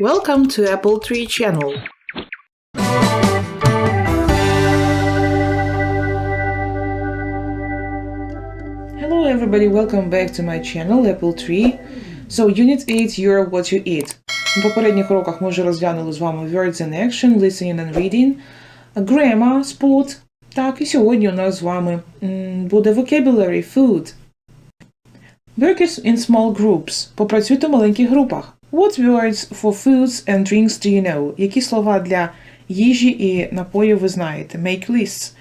Welcome to Apple Tree channel. Hello everybody, welcome back to my channel Apple Tree. So, Unit 8, You're What You Eat. У попередніх уроках ми вже розглянули з вами Words in Action, Listening and Reading, Grammar, Sport. Так, і сьогодні у нас з вами м, буде Vocabulary, Food. Work is in small groups. Попрацюйте в маленьких групах. What words for foods and drinks do you know? Які слова для їжі і напоїв ви знаєте? Make lists.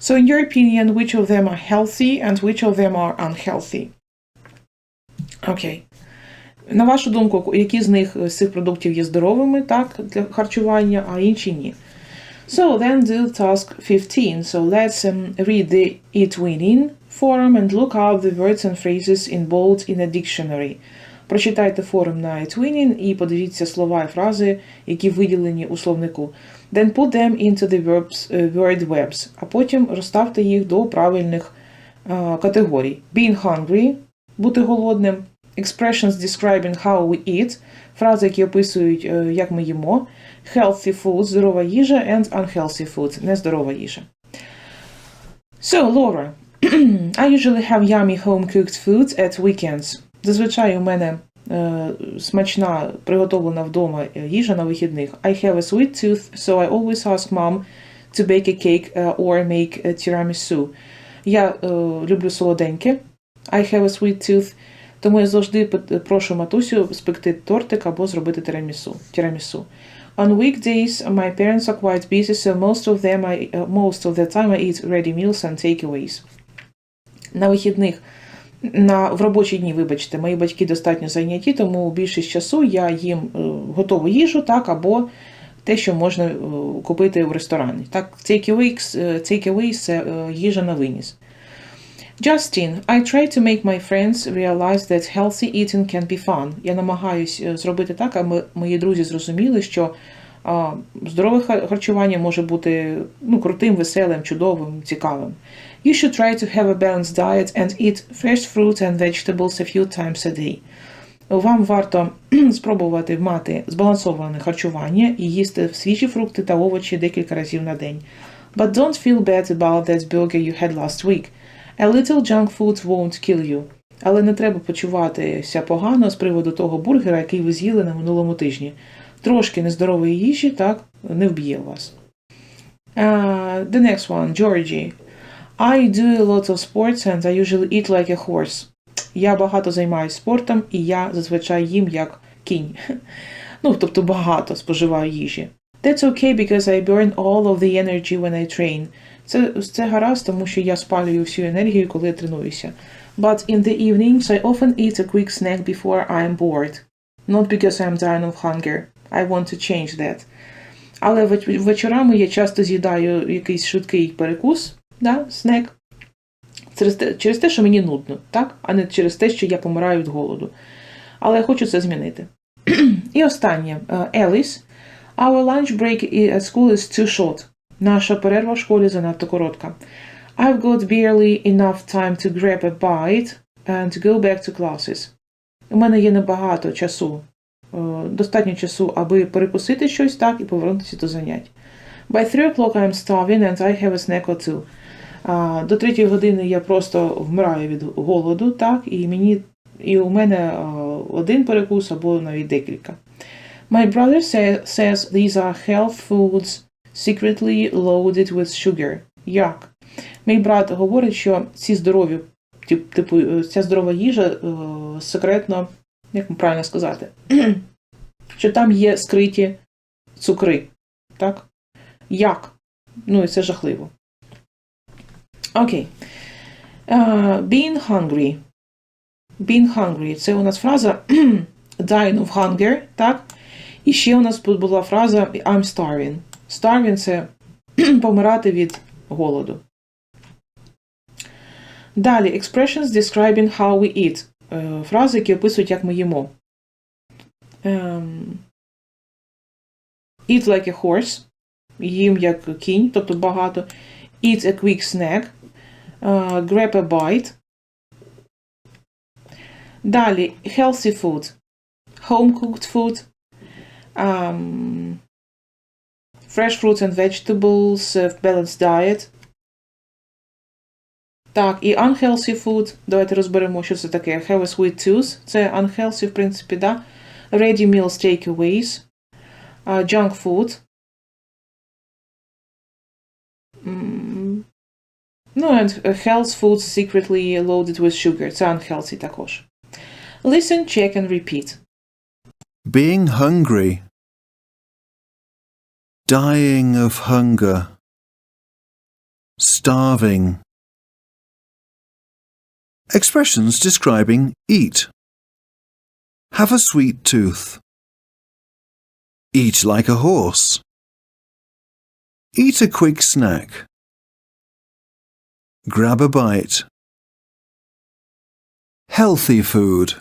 So in your opinion, which of them are healthy and which of them are unhealthy? Окей. На вашу думку, які з них з цих продуктів є здоровими, так, для харчування, а інші ні. So then do task 15. So let's um, read the It Winning forum and look up the words and phrases in bold in a dictionary. Прочитайте форум на It і подивіться слова і фрази, які виділені у словнику. Then put them into the verbs, uh, word webs, а потім розставте їх до правильних uh, категорій. Being hungry – бути голодним, expressions describing how we eat – фрази, які описують, е, як ми їмо, healthy food – здорова їжа, and unhealthy food – нездорова їжа. So, Laura, I usually have yummy home-cooked food at weekends. Зазвичай у мене е, смачна приготовлена вдома е, їжа на вихідних. I have a sweet tooth, so I always ask mom to bake a cake uh, or make a tiramisu. Я е, люблю солоденьке. I have a sweet tooth, тому я завжди прошу матусю спекти тортик або зробити тирамісу. On weekdays, my parents are quite busy, so most of them I, uh, most of the time I eat ready meals and takeaways. На вихідних, на, в робочі дні, вибачте, мої батьки достатньо зайняті, тому більшість часу я їм е, готову їжу, так, або те, що можна е, купити в ресторані. Так, takeaways, е, це їжа на виніс. Justin, I try to make my friends realize that healthy eating can be fun. Я намагаюсь зробити так, аби мої друзі зрозуміли, що а, здорове хар- харчування може бути ну, крутим, веселим, чудовим, цікавим. You should try to have a balanced diet and eat fresh fruit and vegetables a few times a day. Вам варто спробувати мати збалансоване харчування і їсти свіжі фрукти та овочі декілька разів на день. But don't feel bad about that burger you had last week. A little junk food won't kill you. Але не треба почуватися погано з приводу того бургера, який ви з'їли на минулому тижні. Трошки нездорової їжі так не вб'є вас. Uh, the next one, Georgie. I do a lot of sports and I usually eat like a horse. Я багато займаюся спортом і я зазвичай їм як кінь. Ну, тобто багато споживаю їжі. That's okay because I burn all of the energy when I train. Це, це гаразд, тому що я спалюю всю енергію, коли я тренуюся. But in the evenings I often eat a quick snack before I am bored. Not because I'm dying of hunger. I want to change that. Але вечорами я часто з'їдаю якийсь швидкий перекус, да, снек, через через те, що мені нудно, так? а не через те, що я помираю від голоду. Але я хочу це змінити. І останнє. Е, Alice. Our lunch break at school is too short. Наша перерва в школі занадто коротка. I've got barely enough time to grab a bite and go back to classes. У мене є небагато часу, достатньо часу, аби перекусити щось так і повернутися до занять. By 3 o'clock I'm starving and I have a snack or two. До третьої години я просто вмираю від голоду, так, і мені і у мене а, один перекус або навіть декілька. My brother say, says these are health foods secretly loaded with sugar. Як? Мій брат говорить, що ці здорові, типу, е, ця здорова їжа е, секретно, як правильно сказати, що там є скриті цукри. Так? Як? Ну і це жахливо. Окей. Uh, being hungry. Being hungry. Це у нас фраза dying of hunger, так? І ще у нас тут була фраза I'm starving. Starving це помирати від голоду. Далі, expressions describing how we eat. Е, Фрази, які описують, як ми їмо. Ем, Eat like a horse. Їм як кінь, тобто багато. Eat a quick snack. Е, Grab a bite. Далі, healthy food. Home cooked food. Um, fresh fruits and vegetables, uh, balanced diet. Так, і unhealthy food. Давайте розберемо, що це таке. Have a sweet tooth. Це unhealthy, в принципі, да. Ready meals takeaways. Uh, junk food. М, Ну, and uh, health foods secretly loaded with sugar. Це unhealthy також. Listen, check and repeat. Being hungry. Dying of hunger. Starving. Expressions describing eat. Have a sweet tooth. Eat like a horse. Eat a quick snack. Grab a bite. Healthy food.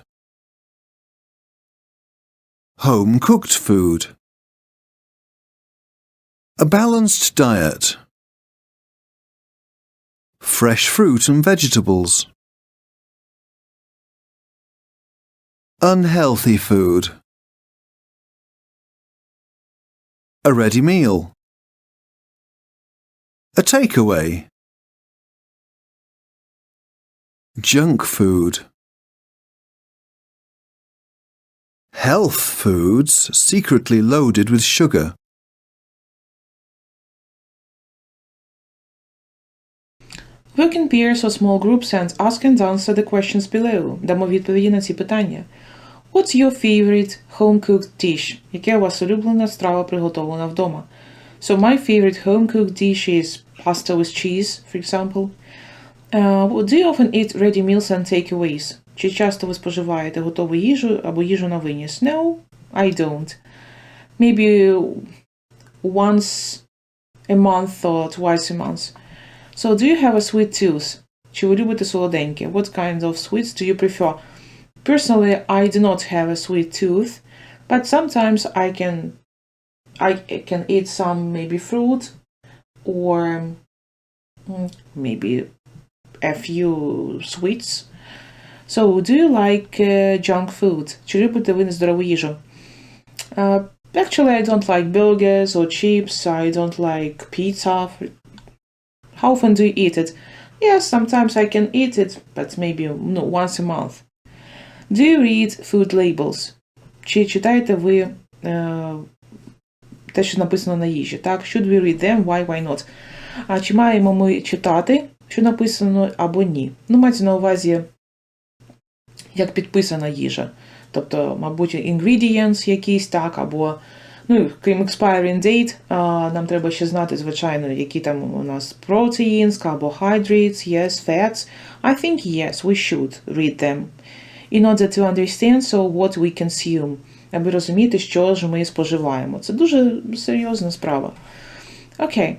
Home cooked food. A balanced diet. Fresh fruit and vegetables. Unhealthy food. A ready meal. A takeaway. Junk food. Health foods secretly loaded with sugar. Work in pairs or small groups and ask and answer the questions below. Дамо відповіді на ці питання. What's your favorite home-cooked dish? Яке у вас улюблена страва приготовлена вдома? So my favorite home-cooked dish is pasta with cheese, for example. Uh, do you often eat ready meals and takeaways? Чи часто ви споживаєте готову їжу або їжу на виніс? No, I don't. Maybe once a month or twice a month. So, do you have a sweet tooth? Чи ви любите солоденьке? What kind of sweets do you prefer? Personally, I do not have a sweet tooth, but sometimes I can I can eat some maybe fruit or mm, maybe a few sweets. So, do you like uh, junk food? Чи любите ви нездорову їжу? Uh, actually, I don't like burgers or chips. I don't like pizza. How often do you eat it? Yes, sometimes I can eat it, but maybe no, once a month. Do you read food labels? Чи читаєте ви е, те, що написано на їжі? Так, should we read them? Why, why not? А чи маємо ми читати, що написано, або ні? Ну, мається на увазі, як підписана їжа. Тобто, мабуть, ingredients якісь, так, або Ну, крім expiring date, а, нам треба ще знати, звичайно, які там у нас proteins, carbohydrates, yes, fats. I think yes, we should read them. In order to understand so what we consume, аби розуміти, що ж ми споживаємо. Це дуже серйозна справа. Окей.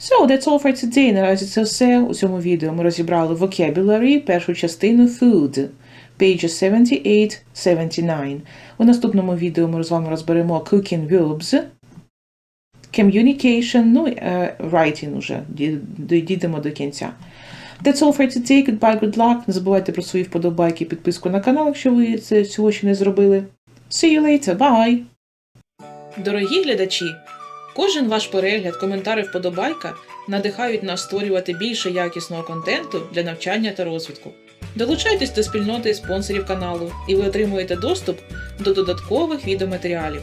So, that's all for today. Наразі це все. У цьому відео ми розібрали vocabulary, першу частину food, pages 78-79. У наступному відео ми з вами розберемо cooking verbs, communication, ну е, writing уже. Дійдемо до кінця. That's all for today. Goodbye, good luck. Не забувайте про свої вподобайки і підписку на канал, якщо ви це цього ще не зробили. See you later. Bye! Дорогі глядачі! Кожен ваш перегляд, коментар вподобайка надихають нас створювати більше якісного контенту для навчання та розвитку. Долучайтесь до спільноти спонсорів каналу, і ви отримуєте доступ до додаткових відеоматеріалів.